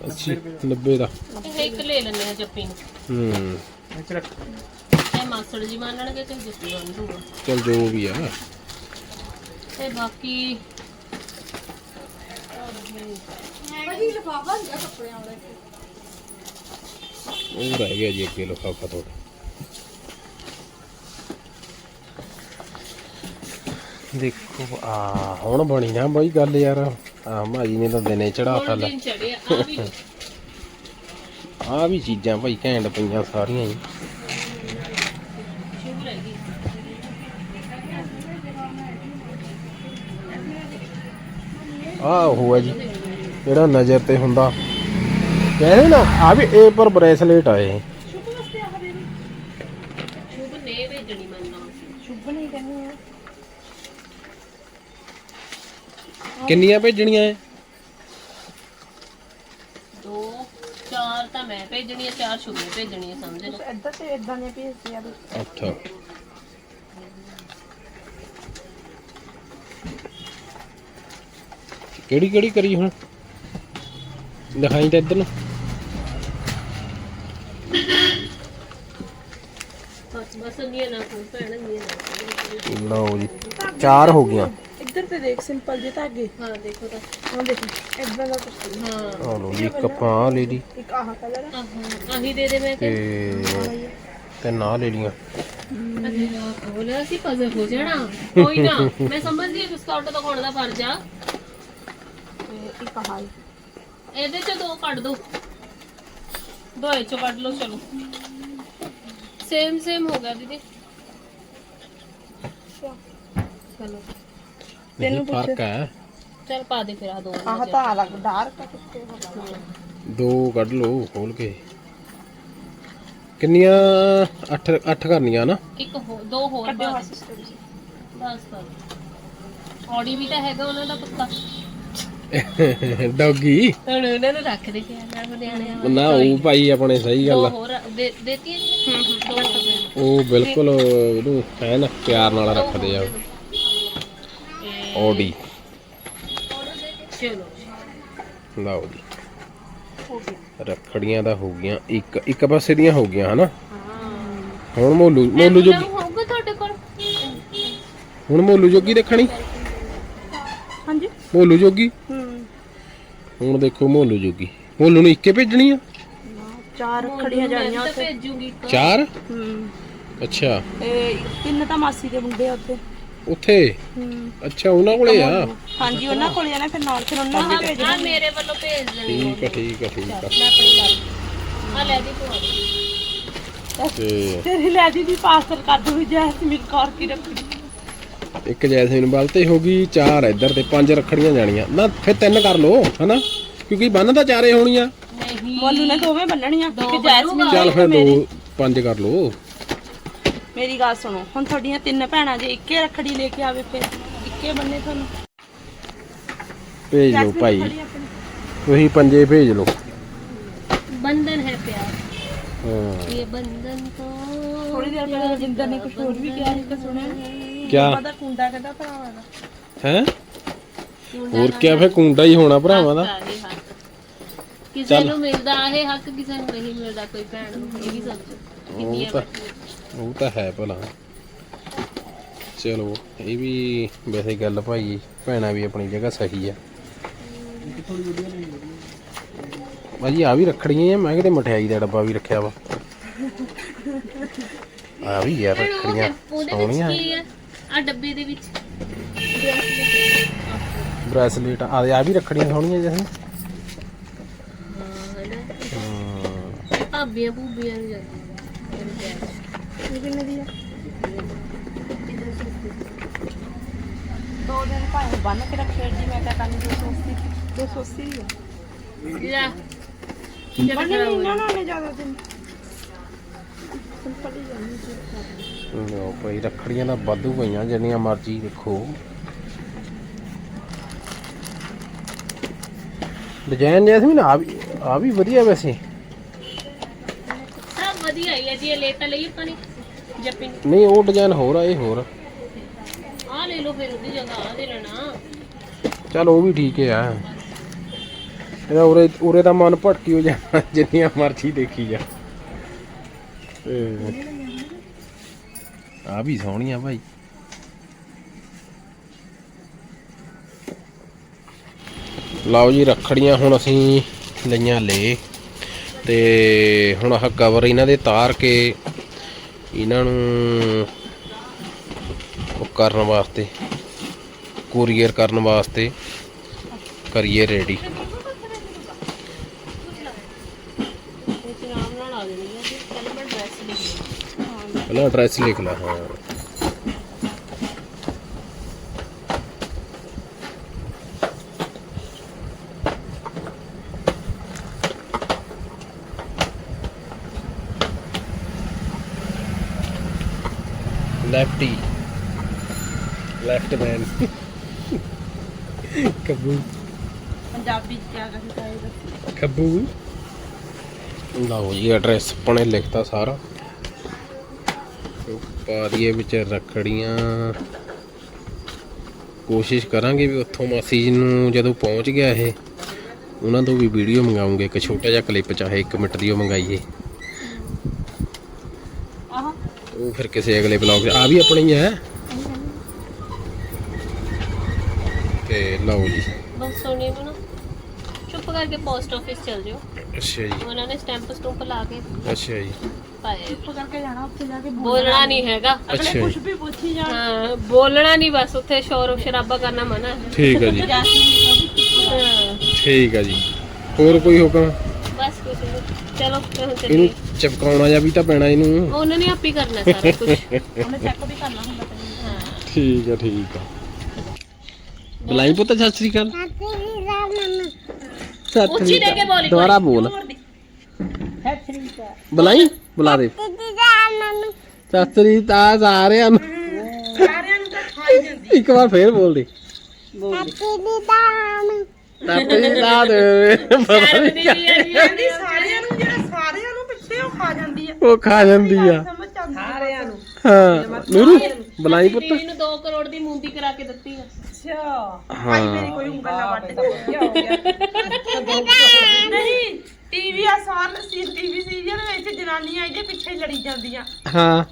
80 90 ਦਾ। ਇਹ ਇੱਕ ਲੈ ਲੈਣੇ ਆ ਜੱਪੀ ਨੂੰ। ਹੂੰ। ਇਹ ਮਾਸੜ ਜੀ ਮੰਨਣਗੇ ਤੇ ਜੱਪੀ ਮੰਨ ਦੂਗਾ ਚਲ ਜੋ ਵੀ ਆ ਤੇ ਬਾਕੀ ਉਹ ਰਹਿ ਗਿਆ ਜੀ ਅੱਗੇ ਲਿਫਾਫਾ ਤੁਹਾਡਾ। ਦੇਖੋ ਆ ਹੁਣ ਬਣੀ ਨਾ ਬਾਈ ਗੱਲ ਯਾਰ। ਆ ਭਾਈ ਨੇ ਤਾਂ ਦਿਨੇ ਚੜਾਤਾ ਲੈ। ਚੜਿਆ ਆ ਵੀ। ਆ ਵੀ ਚੀਜ਼ਾਂ ਭਾਈ ਘੈਂਟ ਪਈਆਂ ਸਾਰੀਆਂ ਹੀ। ਆ ਉਹ ਹੈ ਜੀ। ਜਿਹੜਾ ਨਜ਼ਰ ਤੇ ਹੁੰਦਾ। ਕਹਿੰਦੇ ਨਾ ਆ ਵੀ ਇਹ ਪਰ ਬ੍ਰੇਸਲੇਟ ਆਏ ਸ਼ੁਭ ਨੇ ਭੇਜਣੀ ਮੰਨਣਾ ਸ਼ੁਭ ਨਹੀਂ ਕਹਿੰਦੇ ਆ ਕਿੰਨੀਆਂ ਭੇਜਣੀਆਂ ਐ ਦੋ ਚਾਰ ਤਾਂ ਮੈਂ ਭੇਜਣੀ ਆ ਚਾਰ ਸ਼ੁਭ ਨੇ ਭੇਜਣੀ ਆ ਸਮਝ ਲਓ। ਇੱਧਰ ਤੇ ਇਦਾਂ ਨੇ ਭੇਜਦੇ ਆ ਵੀ। ਅੱਛਾ। ਕਿਹੜੀ ਕਿਹੜੀ ਕਰੀ ਹੁਣ? ਦਿਖਾਈ ਤਾਂ ਇੱਧਰ ਨੂੰ। ਬਸ ਬਸ ਨਹੀਂ ਨਾ ਕੋਈ ਭੈਣ ਨਹੀਂ ਨਾ ਲਓ ਜੀ ਚਾਰ ਹੋ ਗਈਆਂ। ਇੱਧਰ ਤੇ ਦੇਖ ਸਿੰਪਲ ਜਿਹੇ ਧਾਗੇ। ਹਾਂ ਦੇਖੋ ਤਾਂ। ਉਹ ਦੇਖ ਇਦਾਂ ਦਾ ਕੁਝ ਹਾਂ। ਆ ਲਓ ਜੀ ਕੱਪਾਂ ਆ ਲੈ ਲਈ। ਇੱਕ ਆਹ ਕਲਰ ਆਹਾਂ ਆਹੀ ਦੇ ਦੇ ਮੈਂ ਤੇ ਤੇ ਨਾ ਲੈ ਲੀਆਂ ਅਰੇ ਬੋਲਿਆ ਸੀ ਪਜ਼ਲ ਹੋ ਜਾਣਾ। ਕੋਈ ਨਾ ਮੈਂ ਸਮਝਦੀ ਹਾਂ ਬਿਸਕੁਟ ਤਾਂ ਖਾਣ ਦਾ ਫਰਜ਼ ਆ। ਤੇ ਇੱਕ ਆਹ ਹੀ। ਇਹਦੇ ਚ ਦੋ ਕੱਢ ਦੋ। ਦੋ ਇਹ ਚੋਂ ਕੱਢ ਲਓ ਚਲੋ। ਸੇਮ ਸੇਮ ਹੋ ਗਿਆ ਦੀਦੀ। ਚਲੋ। ਨਹੀਂ ਫ਼ਰਕ ਹੈ। ਚਲ ਪਾ ਦੇ ਫਿਰ ਆ ਦੋ। ਆਹ ਤਾਂ ਅਲੱਗ ਡਾਰਕ ਕਿੱਥੇ ਹੋਗਾ ਦੋ ਕੱਢ ਲਓ ਖੋਲ ਕੇ। ਕਿੰਨੀਆਂ? 8 8 ਕਰਨੀਆਂ ਨਾ? ਇੱਕ ਹੋ ਦੋ ਹੋਰ ਕੱਢਿਓ ਜੀ ਬਸ ਕਰ ਔੜੀ ਵੀ ਤਾਂ ਹੈਗਾ ਉਹਨਾਂ ਦਾ ਪੱਤਾ ਡੌਗੀ। ਹੁਣ ਉਹਨਾਂ ਨੂੰ ਰੱਖ ਦੇ ਕੇ ਨਾਲ ਨਿਆਣਿਆਂ ਨਾ ਉਹ ਭਾਈ ਆਪਣੇ ਸਹੀ ਗੱਲ ਦੋ ਆ ਹੋਰ ਦੇ ਦੇਤੀ ਹੈ ਜੀ? ਦੋ ਹੋਰ ਦੇ ਦਿਓ। ਉਹ ਬਿਲਕੁਲ ਉਹਨੂੰ ਹੈ ਨਾ ਪਿਆਰ ਨਾਲ ਰੱਖਦੇ ਆ ਇਹ ਓਡੀ। ਚਲੋ। ਲਓ ਜੀ। ਹੋ ਗਿਆ ਰੱਖੜੀਆਂ ਦਾ ਹੋ ਗਈਆਂ ਇੱਕ ਇੱਕ ਪਾਸੇ ਦੀਆਂ ਹੋ ਗਈਆਂ ਹਨਾ? ਹਾਂ। ਹੁਣ ਮੋਲੂ ਮੋਲੂ ਜੋਗੀ ਹੋਊਗਾ ਤੁਹਾਡੇ ਕੋਲ? ਹੁਣ ਮੋਲੂ ਜੋਗੀ ਦੇਖਣੀ? ਹਾਂਜੀ। ਮੋਲੂ ਜੋਗੀ? ਹੂੰ ਹੁਣ ਦੇਖੋ ਮੋਲੂ ਜੋਗੀ। ਮੋਲੂ ਨੂੰ ਇੱਕੇ ਭੇਜਣੀ ਆ? ਚਾਰ ਖੜੀਆਂ ਜਾਣੀਆਂ ਤਾਂ ਉੱਥੇ। ਭੇਜੂਗੀ। ਚਾਰ? ਹੂੰ। ਅੱਛਾ। ਇਹ ਤਿੰਨ ਤਾਂ ਮਾਸੀ ਦੇ ਮੁੰਡੇ ਆ ਉੱਥੇ। ਉੱਥੇ? ਅੱਛਾ ਉਹਨਾਂ ਕੋਲੇ ਆ? ਹਾਂਜੀ ਉਹਨਾਂ ਕੋਲ ਜਾਣਾ ਫਿਰ ਨਾਲ ਫਿਰ ਉਹਨਾਂ ਦੇ ਭੇਜ ਆ ਮੇਰੇ ਵੱਲੋਂ ਭੇਜ ਦੇਣੀ ਠੀਕ ਆ ਠੀਕ ਆ ਠੀਕ ਆ। ਮੈਂ ਆਪਣੀ ਕਰ ਆ ਲੈ ਦੀ ਦੀ। ਤੇ ਤੇਰੀ ਲੈ ਦੀ ਵੀ ਪਾਰਸਲ ਕਰ ਦੂੰ ਜੈਸਮੀਨ ਕੌਰ ਕੀ ਰੱਖੜੀ ਇੱਕ ਜੈਸਮੀਨ ਵੱਲ ਤੇ ਹੋ ਗਈ ਚਾਰ ਇੱਧਰ ਤੇ ਪੰਜ ਰੱਖੜੀਆਂ ਜਾਣੀਆਂ। ਨਾ ਫਿਰ ਤਿੰਨ ਕਰ ਲਓ ਹਨਾ? ਕਿਉਂਕਿ ਬੰਨ ਤਾਂ ਚਾਰੇ ਹੋਣੀਆਂ। ਨਹੀਂ। ਮੋਲੂ ਨੇ ਦੋਵੇਂ ਬੰਨਣੀਆਂ ਦੋ ਇੱਕ ਜੈਸਮੀਨ ਚੱਲ ਦੀ, ਫਿਰ ਇੱਕ ਮੇਰੀ। ਦੋ ਪੰਜ ਕਰ ਲਓ। ਮੇਰੀ ਗੱਲ ਸੁਣੋ ਹੁਣ ਤੁਹਾਡੀਆਂ ਤਿੰਨ ਭੈਣਾਂ ਜੇ ਇੱਕੇ ਰੱਖੜੀ ਲੈ ਕੇ ਆਵੇ ਫਿਰ ਇੱਕੇ ਬੰਨੇ ਤੁਹਾਨੂੰ। ਭੇਜ ਲਓ ਭਾਈ। ਤੁਸੀਂ ਪੰਜੇ ਭੇਜ ਲਓ। ਬੰਧਨ ਹੈ ਪਿਆਰ ਹਾਂ। ਇਹ ਬੰਧਨ ਤੋਂ ਥੋੜੀ ਦੇਰ ਪਹਿਲਾਂ ਰਜਿੰਦਰ ਨੇ ਕੁਝ ਹੋਰ ਵੀ ਕਿਹਾ ਸੀ ਤਾਂ ਸੁਣਿਆ ਕਿਆ? ਪਤਾ ਕੁੰਡਾ ਕਹਿੰਦਾ ਭਰਾਵਾ ਦਾ? ਹੈ? ਹੋਰ ਕਿਆ ਫੇ ਕੁੰਡਾ ਹੀ ਹੋਣਾ ਭਰਾਵਾਂ ਦਾ। ਇਹ ਹੱਕ। ਕਿਸੇ ਨੂੰ ਮਿਲਦਾ ਇਹ ਹੱਕ ਕਿਸੇ ਨੂੰ ਨਹੀਂ ਮਿਲਦਾ ਕੋਈ ਭੈਣ ਨੂੰ ਇਹ ਵੀ ਸਮਝੋ ਕਿੰਨੀਆਂ ਤਾਂ-। ਉਹ ਤਾਂ ਹੈ ਭਲਾ। ਚਲੋ ਇਹ ਵੀ ਵੈਸੇ ਗੱਲ ਭਾਈ ਭੈਣਾ ਵੀ ਆਪਣੀ ਜਗ੍ਹਾ ਸਹੀ ਆ। ਭਾਜੀ ਆ ਵੀ ਰੱਖੜੀਆਂ ਆ ਮੈਂ ਕਿਤੇ ਮਠਿਆਈ ਦਾ ਡੱਬਾ ਵੀ ਰੱਖਿਆ ਵਾ। ਆ ਵੀ ਯਾਰ ਉਹ ਰੱਖੜੀਆਂ ਸੋਹਣੀਆਂ ਵਿੱਚ ਕੀ ਆ? ਆ ਡੱਬੇ ਦੇ ਵਿੱਚ। ਬ੍ਰੈਸਲੇਟ ਆ ਆ ਵੀ ਰੱਖੜੀਆਂ ਸੋਹਣੀਆਂ ਜੈਸੇ ਹਾਂ ਭਾਬੀਆਂ ਭੂਬੀਆਂ ਨੂੰ ਜਾਂਦੀਆਂ ਇਹ ਕਿੰਨੇ ਦੀ ਆ? ਦੋ ਦਿਨ ਭਾਵੇਂ ਬੰਨ ਕੇ ਰੱਖਿਆ ਜੀ ਮੈਂ ਕਹਾਂ ਕੰਨ 280 280 ਹੀ ਆ। ਲੈ। ਜਿਹੜਾ ਬੰਨ ਨਹੀਂ। ਨਾ ਨਾ ਨੇ ਜ਼ਿਆਦਾ ਦਿਨ। ਸਿੰਪਲ ਹੀ ਜਾਂਦੀ ਲਓ ਭਾਈ ਰੱਖੜੀਆਂ ਦਾ ਵਾਧੂ ਪਈਆਂ ਜਿੰਨੀਆਂ ਮਰਜ਼ੀ ਦੇਖੋ ਡਿਜ਼ਾਈਨ ਜੈਸਮੀਨ ਆ ਵੀ ਆ ਵੀ ਵਧੀਆ ਵੈਸੇ। ਸਭ ਵਧੀਆ ਹੀ ਹੈ ਜੀ ਇਹ ਲੈ ਤਾਂ ਲਈ ਆਪਾਂ ਨੇ ਜੱਪੀ ਨੂੰ ਨਹੀਂ ਉਹ ਡਿਜ਼ਾਈਨ ਹੋਰ ਆ ਇਹ ਹੋਰ ਆ। ਲੈ ਲਓ ਫਿਰ ਉਹਦੀ ਜਗ੍ਹਾ ਆ ਦੇ ਲੈਣਾ। ਚਲ ਉਹ ਵੀ ਠੀਕ ਆ ਇਹਦਾ ਉਰੇ ਉਰੇ ਦਾ ਮਨ ਭਟਕੀ ਹੋ ਜਾਣਾ ਜਿੰਨੀਆਂ ਮਰਜ਼ੀ ਦੇਖੀ ਜਾ। ਆ ਵੀ ਸੋਹਣੀਆਂ ਭਾਈ। ਲਓ ਜੀ, ਰੱਖੜੀਆਂ ਹੁਣ ਅਸੀਂ ਲਈਆਂ ਲੈ। ਤੇ ਹੁਣ ਆਹ ਕਵਰ ਇਹਨਾਂ ਦੇ ਤਾਰ ਕੇ ਇਹਨਾਂ ਨੂੰ ਉਹ ਕਰਨ ਵਾਸਤੇ ਕੁਰੀਅਰ ਕਰਨ ਵਾਸਤੇ ਕਰੀਏ ਰੈਡੀ ਇਹ ਚ ਆਰਾਮ ਨਾਲ ਆ ਜਾਣੀ ਹੈ ਜੀ ਪਹਿਲਾਂ ਮੈਂ ਡਰੈਸ ਲਿਖੀ ਪਹਿਲਾਂ ਐਡਰੈਸ ਲਿਖ ਲਾ ਹਾਂ। ਲੈਫਟੀ ਲੈਫਟ ਮੈਨ ਕਬੂ ਪੰਜਾਬੀ ਚ ਕਿਆ ਕਹੀ ਚਾਹੀਦਾ ਖੱਬੂ ਲਓ ਜੀ ਐਡਰੈਸ ਆਪਣੇ ਲਿਖਤਾ ਸਾਰਾ। ਪਾ ਦਈਏ ਵਿੱਚ ਰੱਖੜੀਆਂ। ਕੋਸ਼ਿਸ਼ ਕਰਾਂਗੇ ਵੀ ਉੱਥੋਂ ਮਾਸੀ ਜੀ ਨੂੰ ਜਦੋਂ ਪਹੁੰਚ ਗਿਆ ਇਹ ਉਹਨਾਂ ਤੋਂ ਵੀ ਵੀਡੀਓ ਮੰਗਾਉਂਗੇ ਇੱਕ ਛੋਟਾ ਜਿਹਾ ਕਲਿੱਪ ਚਾਹੇ 1 ਮਿੰਟ ਦੀ ਉਹ ਮੰਗਾਈਏ। ਆਹ। ਉਹ ਫਿਰ ਕਿਸੇ ਅਗਲੇ ਬਲੌਗ ਆ ਵੀ ਆਪਣੀ ਹੀ ਹੈ। ਤੇ ਲਓ ਜੀ। ਬਸ ਸੋਨੇ ਨੂੰ ਨਾ ਚੁੱਪ ਕਰਕੇ ਪੋਸਟ ਆਫਿਸ ਚਲ ਜਿਓ। ਅੱਛਾ ਜੀ। ਉਹਨਾਂ ਨੇ ਸਟੈਂਪ ਸਟੂੰਪ ਲਾ ਕੇ। ਅੱਛਾ ਜੀ। ਪਾਏ ਚੁੱਪ ਕਰਕੇ ਜਾਣਾ ਉੱਥੇ ਜਾ ਕੇ ਬੋਲਣਾ ਨਹੀਂ। ਹੈਗਾ। ਅੱਛਾ ਅਗਲੇ ਕੁਝ ਜੀ। ਵੀ ਪੁੱਛੀ ਜਾਣ ਹਾਂ ਬੋਲਣਾ ਨਹੀਂ ਬਸ ਉੱਥੇ ਸ਼ੋਰ ਸ਼ਰਾਬਾ ਕਰਨਾ ਮਨਾ। ਹੈ ਠੀਕ ਹੈ ਜੀ। ਜੈਸਮੀਨ ਨੂੰ ਵੀ ਹਾਂ, ਠੀਕ ਹੈ ਜੀ। ਹੋਰ ਕੋਈ ਹੁਕਮ? ਬਸ ਕੁਝ ਨਹੀਂ ਚਲੋ ਫਿਰ ਹੁਣ ਇਹਨੂੰ ਚੱਲੀਏ ਚਪਕਾਉਣਾ ਜਾਂ ਵੀ ਤਾਂ ਪੈਣਾ ਇਹਨੂੰ। ਉਹਨਾਂ ਨੇ ਆਪੀ ਕਰਨਾ ਸਾਰਾ ਕੁਝ <laughs> ਉਹਨੇ ਚੈੱਕ ਵੀ ਕਰਨਾ ਹੁੰਦਾ ਤੈਨੂੰ ਹਾਂ। ਠੀਕ ਹੈ ਠੀਕ ਹੈ ਬੁਲਾਈ ਪੁੱਤ ਸਤਿ ਸ੍ਰੀ ਅਕਾਲ। ਸਤਿ ਉੱਚੀ ਸ੍ਰੀ ਦੇ ਕੇ ਬੋਲ ਇੱਕ ਦੁਬਾਰਾ ਬੋਲ। ਬੁਲਾਈ। ਬੁਲਾ ਦੇ। ਸਤਿ ਸ੍ਰੀ ਅਕਾਲ ਸਾਰਿਆਂ ਨੂੰ। ਸਾਰਿਆਂ ਨੂੰ ਤਾਂ ਖਾਈ ਜਾਂਦੀ ਇੱਕ ਵਾਰ ਫੇਰ ਬੋਲ ਦੇ। ਸਤਿ ਸ੍ਰੀ ਅਕਾਲ ਪਤਾ ਨੀ ਕਿਆ- ਕਹਿੰਦੀ ਸਾਰਿਆਂ ਨੂੰ ਜਿਹੜਾ ਸਾਰਿਆਂ ਨੂੰ ਪਿੱਛੇ ਉਹ ਖਾ ਜਾਂਦੀ ਆ ਉਹ ਖਾ ਜਾਂਦੀ ਆ। ਸਮਝ ਆਉਂਦੀ ਸਾਰਿਆਂ ਨੂੰ। ਹਾਂ ਨੂਰੂ ਬੁਲਾਈ ਪੁੱਤ। ਟੀਵੀ ਨੂੰ 2 ਕਰੋੜ ਦੀ ਮੂੰਦੀ ਕਰਾ ਕੇ ਦਿੱਤੀ ਆ। ਅੱਛਾ। ਹਾਂ। ਮੇਰੀ ਕੋਈ ਉਂਗਲ ਨਾ ਵੱਟ ਕੀ। ਹੋ ਗਿਆ। ਨਹੀਂ ਟੀਵੀ ਆ ਸਾਰ ਸੀ ਟੀਵੀ ਸੀਰੀਅਲ ਵਿੱਚ ਜਨਾਨੀਆਂ ਇਹਦੇ ਪਿੱਛੇ ਲੜੀ ਜਾਂਦੀਆਂ। ਹਾਂ।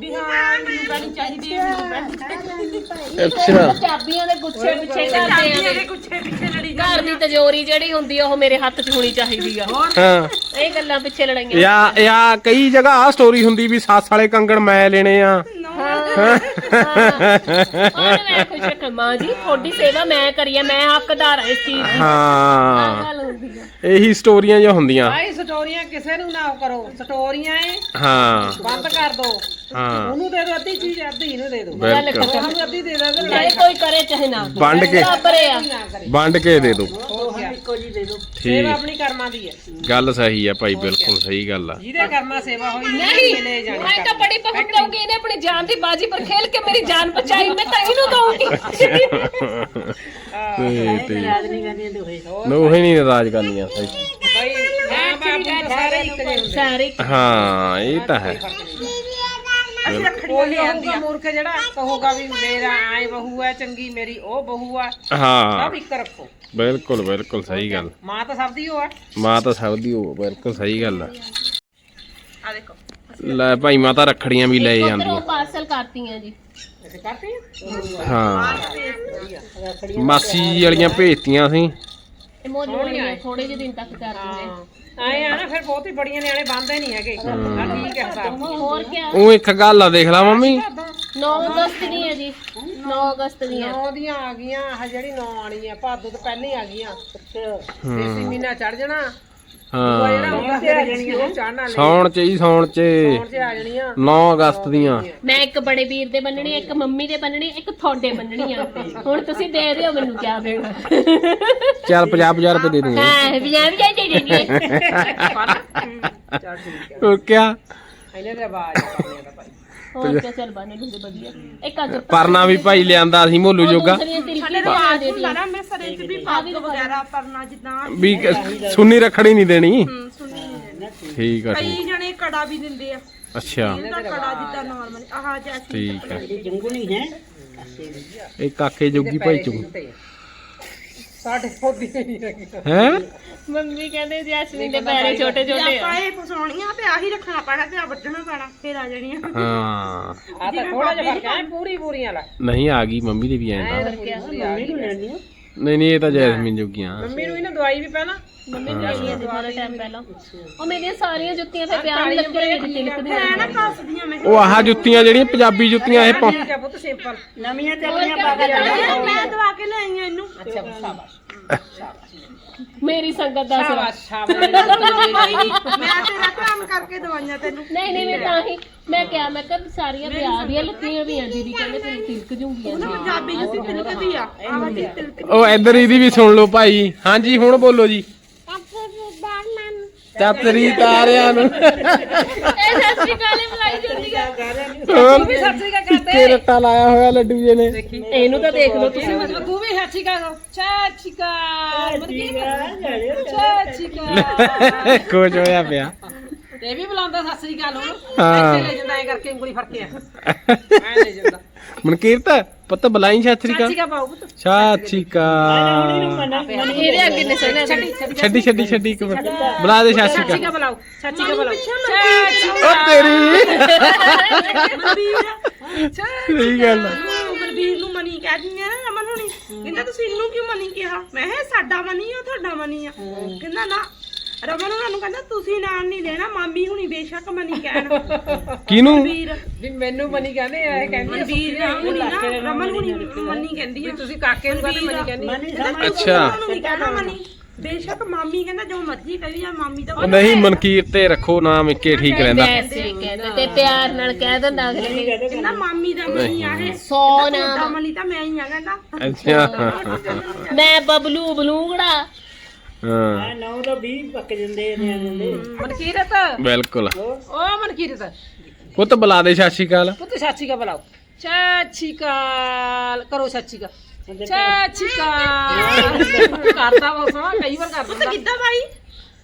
ਵੀ ਹਾਂ ਮੈਨੂੰ ਬੈਣੀ ਚਾਹੀਦੀ ਹੈ ਮੈਨੂੰ ਬੈਣੀ ਚਾਹੀਦੀ ਹੈ। ਅੱਛਾ। ਚਾਬੀਆਂ ਦੇ ਗੁੱਛੇ ਪਿੱਛੇ ਕਰਦੇ ਚਾਬੀਆਂ ਆ ਦੇ ਗੁੱਛੇ ਪਿੱਛੇ ਲੜੀ ਘਰ ਦੀ ਤਜੋਰੀ ਜਿਹੜੀ ਹੁੰਦੀ ਆ ਉਹ ਮੇਰੇ ਹੱਥ 'ਚ ਹੋਣੀ ਚਾਹੀਦੀ ਆ। ਹਾਂ। ਇਹ ਗੱਲਾਂ ਪਿੱਛੇ ਲੜਾਈਆਂ ਯਾ ਯਾ ਕਈ ਜਗ੍ਹਾ ਆ ਸਟੋਰੀ ਹੁੰਦੀ ਵੀ ਸੱਸ ਵਾਲੇ ਕੰਗਣ ਮੈਂ ਲੈਣੇ ਆ। ਹਾਂ। ਮੈਂ ਖੁਸ਼ ਰੱਖਾਂ ਮਾਂ ਜੀ ਤੁਹਾਡੀ ਸੇਵਾ ਮੈਂ ਕਰੀ ਆ ਮੈਂ ਹੱਕਦਾਰ ਹਾਂ ਇਸ ਚੀਜ਼ ਦੀ। ਹਾਂ। ਗੱਲ ਹੁੰਦੀ ਆ ਇਹੀ ਸਟੋਰੀਆਂ ਜੋ ਹੁੰਦੀਆਂ। ਭਾਈ ਸਟੋਰੀਆਂ ਕਿਸੇ ਨੂੰ ਨਾ ਕਰੋ। ਸਟੋਰੀਆਂ ਏ ਹਾਂ। ਬੰਦ ਕਰ ਦੋ। ਹਾਂ। ਉਹਨੂੰ ਦੇ ਦੋ ਅੱਧੀ ਚੀਜ਼ ਅੱਧੀ ਇਹਨੂੰ ਦੇ ਦੋ। ਬਿਲਕੁਲ। ਉਹਨੂੰ ਅੱਧੀ ਦੇ ਦੋ ਤੇ ਚਾਹੇ ਕੋਈ ਕਰੇ ਚਾਹੇ ਨਾ ਵੰਡ ਕੇ ਬਰਾਬਰ ਆ। ਨਾ ਕਰੇ ਵੰਡ ਕੇ ਦੇ ਦੋ। ਹੋਰ ਕਿਆ। ਸੇਵਾ ਠੀਕ। ਆਪਣੀ ਕਰਮਾਂ ਦੀ ਹੈ ਗੱਲ ਸਹੀ ਆ ਭਾਈ ਬਿਲਕੁਲ ਸਹੀ ਗੱਲ ਆ। ਜਿਹਦੇ ਕਰਮਾਂ ਸੇਵਾ ਹੋਈ ਨਹੀਂ ਮਿਲੇ ਜਾਣੀ ਮੈਂ ਤਾਂ ਬੜੀ ਬਹੁਤ ਦਊਂਗੀ ਇਹਨੇ ਆਪਣੀ ਜਾਨ ਦੀ ਬਾਜੀ ਪਰ ਖੇਲ ਕੇ ਮੇਰੀ ਜਾਨ ਬਚਾਈ। ਮੈਂ ਤਾਂ ਇਹਨੂੰ ਦਊਂਗੀ। <laughs> ਤੇ ਤੇ ਨੋ ਹੀ ਨਹੀਂ ਨਾਰਾਜ਼ ਕਰਨੀਆਂ ਸਹੀ ਸਾਰੇ ਹਾਂ ਇਹ ਤਾਂ ਹੈ। ਕੋਈ ਹੋਊਗਾ ਮੂਰਖ ਜਿਹੜਾ ਕਹੂਗਾ ਵੀ ਮੇਰਾ ਆਏ ਬਹੂ ਹੈ ਚੰਗੀ ਮੇਰੀ ਉਹ ਬਹੂ ਆ। ਹਾਂ। ਸਭ ਇੱਕ ਰੱਖੋ। ਬਿਲਕੁਲ ਬਿਲਕੁਲ ਸਹੀ ਗੱਲ। ਮਾਂ ਤਾਂ ਸਭ ਦੀ ਉਹ ਆ। ਮਾਂ ਤਾਂ ਸਭ ਦੀ ਉਹ ਬਿਲਕੁਲ ਸਹੀ ਗੱਲ ਆ। ਆ ਦੇਖੋ। ਲੈ ਭਾਈ ਮਾਤਾ ਰੱਖੜੀਆਂ ਵੀ ਲੈ ਜਾਂਦੀਆਂ ਪਾਰਸਲ ਕਰਤੀਆਂ ਜੀ। ਹਾਂ। ਮਾਸੀ ਜੀ ਵਾਲੀਆਂ ਭੇਜਤੀਆਂ ਸੀ। ਇਹ ਮੋਲ ਵਾਲੀਆਂ ਥੋੜੇ ਜਿਹੇ ਦਿਨ ਤੱਕ ਕਰ ਦਿੰਦੇ। ਆਏ ਆ ਨਾ ਫਿਰ ਬਹੁਤ ਹੀ ਬੜੀਆਂ ਨਿਆਣੇ ਬੰਦੇ ਨਹੀਂ ਹੈਗੇ। ਹਾਂ। ਠੀਕ ਹੈ ਹਿਸਾਬ ਹੋਰ ਕੀ ਉਹ ਇੱਕ ਗੱਲ ਆ ਦੇਖ ਲਾ ਮੰਮੀ। 9 ਅਗਸਤ ਦੀ ਹੈ ਜੀ। 9 ਅਗਸਤ ਦੀ ਹੈ ਨੌ ਦੀਆਂ ਆ ਗਈਆਂ ਆ ਜਿਹੜੀ ਨੌ ਆਣੀ ਆ ਭਾਦੋ ਤੋਂ ਪਹਿਲਾਂ ਹੀ ਆ ਗਈਆਂ। ਦੇਸੀ ਮਹੀਨਾ ਚੜ ਜਾਣਾ। ਹਾਂ। ਤੇ ਸੌਣ ਚ ਹੀ ਸੌਣ ਚ। ਹੁਣ ਚ ਆ ਜਾਣੀਆਂ। 9 ਅਗਸਤ ਦੀਆਂ। ਮੈਂ ਇੱਕ ਬੜੇ ਵੀਰ ਦੇ ਬੰਨਣੀ ਇੱਕ ਮੰਮੀ ਦੇ ਬੰਨਣੀ ਇੱਕ ਤੁਹਾਡੇ ਬੰਨਣੀ ਆ। ਹੁਣ ਤੁਸੀਂ ਦੇ ਦਿਓ ਮੈਨੂੰ ਕਿਆ ਦੇਣਾ। ਚੱਲ 50 50 ਰੁਪਏ ਦੇ ਦੂੰਗੇ। ਹਾਂ ਵਿਆਹ ਵੀ ਜਾਈ ਦੇ ਦੇ ਚੱਲ ਠੀਕ ਉਹ ਕਿਆ? ਹੈ ਇਹਨੇ ਤੇ ਆਵਾਜ਼ ਕਰਨੀ ਦਾ ਭਾਈ। ਹੋਰ ਕਿਆ ਚੱਲ ਬੰਨ ਲੂੰਗੇ ਵਧੀਆ। ਇੱਕ ਅੱਜ ਪਰਨਾ ਵੀ ਭਾਈ ਲਿਆਂਦਾ ਸੀ ਮੋਲੂ ਜੋਗਾ। ਸਾਡੇ ਰਿਵਾਜ ਦੇ ਹੁੰਦਾ ਨਾ ਮੈਂ ਸਰੇ ਚ ਵੀ ਪੱਗ ਵਗੈਰਾ ਪਰਨਾ ਜਿੱਦਾਂ। ਵੀ ਕ- ਸੁੰਨੀ ਰੱਖੜੀ ਨਹੀਂ ਦੇਣੀ। ਹਮ, ਸੁਣੀ। ਠੀਕ ਆ ਕਈ ਠੀਕ। ਜਣੇ ਕੜਾ ਵੀ ਦਿੰਦੇ ਆ। ਅੱਛਾ। ਇਹਦਾ ਕੜਾ ਜਿੱਦਾਂ ਨਾਰਮਲ ਆਹ ਜੈਸੀ ਠੀਕ ਆ। ਇਹ ਕਾਕੇ ਜੋਗੀ ਭਾਈ ਚੁਗ। ਸਾਡੇ ਨਹੀਂ ਹੈਗੀ। ਹੈ? ਮੰਮੀ ਕਹਿੰਦੇ ਜੈਸਮੀਨ ਦੇ ਪੈਰੇ ਛੋਟੇ ਛੋਟੇ ਆ। ਆਪਾਂ ਇਹ ਫਸਾਉਣੀਆਂ ਤੇ ਆਹੀ ਰੱਖਣਾ ਪੈਣਾ ਤੇ ਆ ਵੱਢਣਾ ਪੈਣਾ ਫੇਰ ਆ ਜਾਣੀਆਂ। ਹਾਂ। ਆ ਤਾਂ ਥੋੜਾ ਜਿਹਾ ਫ਼ਰਕ ਹੈ ਪੂਰੀ ਪੂਰੀਆਂ ਲੈ। ਨਹੀਂ ਆ ਗਈ ਮੰਮੀ ਦੀ ਵੀ ਐਂ ਤਾਂ। ਮੰਮੀ ਨਹੀਂ ਨਹੀਂ ਇਹ ਤਾਂ ਜੈਸਮੀਨ ਜੋਗੀਆਂ। ਨੂੰ ਇਹਨੂੰ ਦਵਾਈ ਵੀ ਪਹਿਲਾਂ। ਮੰਮੀ ਨੇ ਆ ਥੋੜਾ ਟਾਈਮ ਪਹਿਲਾਂ ਉਹ ਮੇਰੀਆਂ ਸਾਰੀਆਂ ਜੁੱਤੀਆਂ ਤੇ ਪਿਆਰ ਲੱਗੇ ਨੇ। ਤਿਲਕਦੀਆਂ ਮੈਂ ਨਾ ਕੱਸਦੀਆਂ ਮੈਂ ਉਹ ਆਹ ਜੁੱਤੀਆਂ ਜਿਹੜੀਆਂ ਪੰਜਾਬੀ ਜੁੱਤੀਆਂ ਇਹ ਪਾ- ਠੀਕ ਹੈ ਪੁੱਤ ਸਿੰਪਲ ਮੈਂ ਦਵਾ ਕੇ ਲੈ ਆਈ ਆ ਇਹਨੂੰ। ਅੱਛਾ ਸ਼ਾਬਾਸ਼। ਮੇਰੀ ਸੰਗਤ ਦਾ ਸਵਾ ਸ਼ਾਬਾਸ਼ ਕੋਈ ਮੈਂ ਤੇਰਾ ਕੰਮ ਕਰਕੇ ਦਵਾਈਆਂ ਤੈਨੂੰ। ਨਹੀਂ ਨਹੀਂ ਮੈਂ ਤਾਂ ਹੀ ਮੈਂ ਕਿਹਾ ਮੈਂ ਕਿਹਾ ਸਾਰੀਆਂ ਪਿਆਰ ਦੀਆਂ ਲੱਤੀਆਂ ਵੀ ਆ ਦੀਦੀ ਕਹਿੰਦੇ ਤੈਨੂੰ ਤਿਲਕ ਜੂਗੀਆਂ ਜੀ ਪੰਜਾਬੀ ਜਿਸੀ ਤਿਲਕਦੀ ਆ। ਆਹ ਜੀ ਤਿਲਕ ਉਹ ਇੱਧਰ ਇਹਦੀ ਵੀ ਸੁਣ ਲਓ ਭਾਈ। ਹਾਂਜੀ ਹੁਣ ਬੋਲੋ ਜੀ। ਚਾਤਰੀ ਤਾਰਿਆਂ ਨੂੰ। ਇਹ ਸਤਿ ਸ਼੍ਰੀ ਅਕਾਲ ਹੀ ਬੁਲਾਈ ਜਾਂਦੀ ਆ ਹੋਰ? ਵੀ ਸਤਿ ਸ੍ਰੀ ਅਕਾਲ ਕਰਦੇ? ਕੇ ਰੱਟਾ ਲਾਇਆ ਹੋਇਆ ਲੱਡੂ ਜੇ ਨੇ? ਇਹਨੂੰ ਤਾਂ ਦੇਖ ਲਓ ਤੁਸੀਂ ਤੂੰ ਤੂੰ ਵੀ ਸਤਿ ਸ੍ਰੀ ਅਕਾਲ ਸਤਿ ਸ੍ਰੀ ਅਕਾਲ। ਸਤਿ ਸ੍ਰੀ ਅਕਾਲ। ਖੁਸ਼ ਹੋਇਆ ਪਿਆ। ਤੇ ਇਹ ਵੀ ਬੁਲਾਉਂਦਾ ਸਤਿ ਸ੍ਰੀ ਅਕਾਲ। ਹੁਣ ਹਾਂ। ਇੱਥੇ ਲੈ ਜਾਂਦਾ ਐ ਕਰਕੇ ਉਂਗਲੀ ਫੜ ਕੇ ਐ ਲੈ ਜਾਂਦਾ। ਮਨਕੀਰਤ ਪੁੱਤ ਬੁਲਾਈ ਸ੍ਰੀ ਅਕਾਲ। ਇਹਦੇ ਅੱਗੇ ਨੇ। ਸੋਹਣਾ ਛੱਡੀ ਛੱਡੀ। ਛੱਡੀ ਇੱਕ ਮਿੰਟ। ਬੁਲਾ ਦੇ ਅਕਾਲ। ਬੁਲਾਓ ਅਕਾਲ ਬੁਲਾਓ। ਉਹ ਤੇਰੀ। ਸਹੀ ਗੱਲ ਮਨਵੀਰ ਨੂੰ ਮਨੀ ਕਹਿ ਦਿੰਦੇ ਆ ਨਾ ਅਮਨ ਹੁਣੀ। ਕਹਿੰਦਾ ਤੁਸੀਂ ਇਹਨੂੰ ਕਿਉਂ ਮਨੀ ਕਿਹਾ? ਮੈਂ ਕਿਹਾ ਸਾਡਾ ਮਨੀ ਆ ਤੁਹਾਡਾ ਮਨੀ ਆ। ਕਹਿੰਦਾ ਨਾ ਰਮਨ ਉਹਨਾਂ ਨੂੰ ਕਹਿੰਦਾ ਤੁਸੀਂ ਨਾਮ ਨਹੀਂ ਲੈਣਾ ਮਾਮੀ ਹੁਣੀ ਬੇਸ਼ੱਕ ਮਨੀ ਕਹਿਣ। <laughs> ਕਿਹਨੂੰ? ਵੀਰ ਵੀ ਮੈਨੂੰ ਮਨੀ ਕਹਿੰਦੇ ਆ ਇਹ ਕਹਿੰਦੀ ਆ ਵੀਰ ਹੁਣੀ ਨਾ ਰਮਨ ਹੁਣੀ ਮਨੀ ਕਹਿੰਦੀ ਆ। ਤੁਸੀਂ ਕਾਕੇ ਨੂੰ ਕਹਿੰਦੇ ਮਨੀ ਕਹਿੰਦੀ ਅੱਛਾ। ਉਹਨੂੰ ਨਹੀਂ ਕਹਿਣਾ ਮਨੀ। ਬੇਸ਼ੱਕ ਮਾਮੀ ਕਹਿੰਦਾ ਜੋ ਮਰਜ਼ੀ ਕਹੀ ਜਾ ਮਾਮੀ ਦਾ ਉਹ ਨਹੀਂ ਮਨਕੀਰਤ ਤੇ ਰੱਖੋ ਨਾਮ ਇੱਕੇ ਠੀਕ ਰਹਿੰਦਾ। ਵੈਸੇ ਕਹਿੰਦੇ ਤੇ ਪਿਆਰ ਨਾਲ ਕਹਿ ਦਿੰਦਾ ਅਗਲੇ ਨੇ। ਕਹਿੰਦਾ ਮਾਮੀ ਦਾ ਮਨੀ ਆ ਇਹ। ਸੌ ਤੁਹਾਡਾ ਨਾਮ। ਮਨੀ ਤਾਂ ਮੈਂ ਹੀ ਆ ਕਹਿੰਦਾ। ਅੱਛਾ। ਮੈਂ ਬਬਲੂ ਬਲੂੰਗੜਾ। ਹਾਂ। ਮਨਕੀਰਤ। ਬਿਲਕੁਲ। ਓ ਮਨਕੀਰਤ। ਪੁੱਤ ਬੁਲਾ ਦੇ ਸਤਿ ਸ਼੍ਰੀ ਅਕਾਲ। ਪੁੱਤ ਸ਼੍ਰੀ ਅਕਾਲ ਬੁਲਾਓ। ਸ਼੍ਰੀ ਅਕਾਲ। ਕਰੋ ਅਕਾਲ। ਸਤਿ ਸ਼੍ਰੀ ਅਕਾਲ। ਕਰਦਾ ਉਹ ਸੋਹਣਾ ਕਈ ਵਾਰ ਕਰ ਦਿੰਦਾ ਕਿੱਦਾਂ ਭਾਈ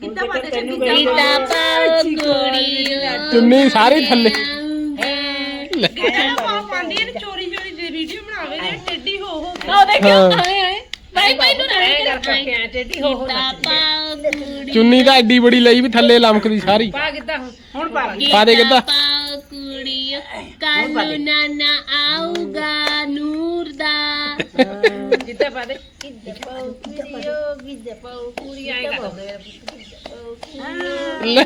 ਕਿੱਦਾਂ ਬਾਤ ਚੰਗੀ ਗੀਤਾ ਪਾਓ ਕੁੜੀਓ ਚੁੰਨੀ ਸਾਰੀ ਥੱਲੇ। ਪਾਪਾ ਪਾਂਡੀ ਨੇ ਚੋਰੀ ਚੋਰੀ ਦੀ ਵੀਡੀਓ ਬਣਾਵੇ ਜੇ ਟੇਢੀ ਹੋ ਹੋ ਕੇ। ਉਹ ਦੇਖਿਓ ਆਏ ਆਏ ਐ ਕਰ ਟੇਢੀ ਹੋ ਹੋ ਚੁੰਨੀ ਤਾਂ ਐਡੀ ਬੜੀ ਲਈ ਵੀ ਥੱਲੇ ਲਮਕਦੀ ਸਾਰੀ। ਪਾ ਕਿੱਦਾਂ ਹੁਣ? ਹੁਣ ਪਾ ਪਾ ਦੇ ਕਿੱਦਾਂ? ਪਾਓ ਕੁੜੀ ਕੱਲ ਨੂੰ ਨਾਨਾ ਆਊਗਾ ਨੂਰ ਦਾ। ਕਿੱਦਾਂ ਪਾ ਦੇ। ਕਿੱਦਾਂ ਪਾਉ ਕੁੜੀਓ ਕਿੱਦਾਂ ਪਾਉ ਕੁੜੀ ਆਏ ਕਰ। ਲੈ।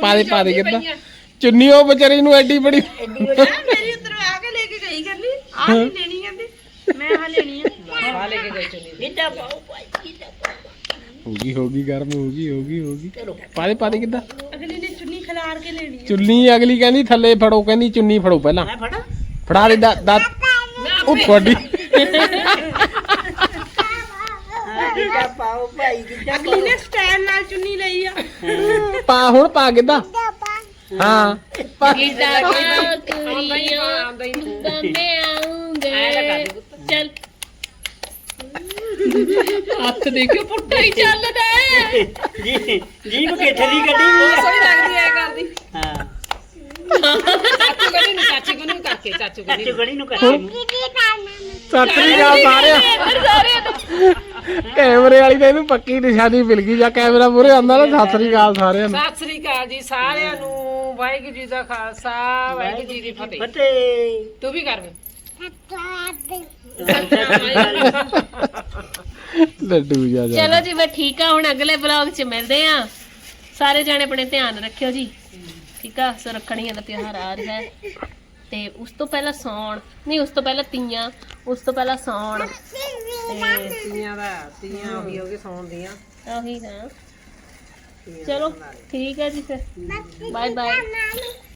ਪਾ ਦੇ ਪਾ ਦੇ ਕਿੱਦਾਂ? ਚੁੰਨੀ ਉਹ ਵਿਚਾਰੀ ਨੂੰ ਐਡੀ ਬੜੀ ਮੇਰੀ ਉਧਰ ਆ ਨਹੀਂ ਲੈਣੀ ਕਹਿੰਦੀ। ਮੈਂ ਆ ਲੈਣੀ ਆ। ਆ ਲੈ ਕੇ ਗਏ ਚੁੰਨੀ ਹੋ ਗਈ ਹੋ ਗਈ ਗਰਮ ਹੋ ਗਈ ਹੋ ਗਈ ਹੋ ਗਈ। ਪਾ ਦੇ ਪਾ ਦੇ ਕਿੱਦਾਂ ਅਗਲੀ ਨੇ ਚੁੰਨੀ ਖਿਲਾਰ ਕੇ ਲੈਣੀ ਆ। ਚੁੰਨੀ ਅਗਲੀ ਕਹਿੰਦੀ ਥੱਲੇ ਫੜੋ ਕਹਿੰਦੀ ਚੁੰਨੀ ਫੜੋ ਪਹਿਲਾਂ। ਮੈਂ ਫੜਾ? ਫੜਾ ਦੇ ਦਾ ਦਾ ਉਹ ਤੁਹਾਡੀ। ਅਗਲੀ ਨੇ ਸਟੈਂਡ ਨਾਲ ਚੁੰਨੀ ਲਈ ਆ। ਪਾ ਹੁਣ ਪਾ ਕਿੱਦਾਂ ਹਾਂ ਪਾ। ਗਿੱਟਾ ਕੁੜੀਆਂ ਬੰਦੇ ਆਉਂਗੇ। ਚੱਲ ਹੱਥ ਦੇਖਿਓ ਪੁੱਟਾ ਹੀ ਚੱਲਦਾ ਹੈ। ਜੀ ਜੀਬ ਕਿੱਥਰੀ ਗੱਡੀ ਬਹੁਤ ਸੋਹਣੀ ਲੱਗਦੀ ਐ ਕਰਦੀ ਹਾਂ। ਚਾਚੂ ਕਹਿੰਦੀ ਨੂੰ ਚਾਚੀ ਕੋਲ ਨੂੰ ਕਰਕੇ ਚਾਚੂ ਗੜੀ ਨੂੰ। ਕਰਦੇ ਨੂੰ ਸਤਿ ਸ੍ਰੀ ਅਕਾਲ ਸਾਰਿਆਂ। ਨੂੰ ਕੈਮਰੇ ਵਾਲੀ ਤਾਂ ਇਹਨੂੰ ਪੱਕੀ ਨਿਸ਼ਾਨੀ ਮਿਲ ਗਈ ਜਾਂ ਕੈਮਰਾ ਮੂਰੇ ਆਉਂਦਾ ਨਾ ਸਤਿ ਸ੍ਰੀ ਅਕਾਲ ਸਾਰਿਆਂ ਨੂੰ। ਸਤਿ ਸ੍ਰੀ ਅਕਾਲ ਜੀ ਸਾਰਿਆਂ ਨੂੰ ਵਾਹਿਗੁਰੂ ਜੀ ਦਾ ਖਾਲਸਾ ਵਾਹਿਗੁਰੂ ਜੀ ਦੀ ਫਤਿਹ। ਫਤਿਹ। ਤੂੰ ਵੀ ਕਰ ਵੇ ਲੱਡੂ ਜਾ ਜਾ ਚਲੋ ਜੀ ਮੈਂ ਠੀਕ ਆ। ਹੁਣ ਅਗਲੇ ਵਲੌਗ 'ਚ ਮਿਲਦੇ ਆ। ਸਾਰੇ ਜਾਣੇ ਆਪਣੇ ਧਿਆਨ ਰੱਖਿਓ ਜੀ। ਠੀਕ ਆ? ਸੋ ਰੱਖੜੀਆਂ ਦਾ ਤਿਉਹਾਰ ਆ ਰਿਹਾ ਹੈ। ਤੇ ਉਸ ਤੋਂ ਪਹਿਲਾਂ ਸੌਣ। ਨਹੀਂ ਉਸ ਤੋਂ ਪਹਿਲਾਂ ਤੀਆਂ। ਉਸ ਤੋਂ ਪਹਿਲਾਂ ਸੌਣ। ਤੇ ਤੀਆਂ ਦਾ ਤੀਆਂ ਉਹੀ ਹੋ ਗਈ ਸੌਣ ਦੀਆਂ। ਉਹੀ ਨਾ ਚਲੋ ਠੀਕ ਹੈ ਜੀ ਫਿਰ। Bye bye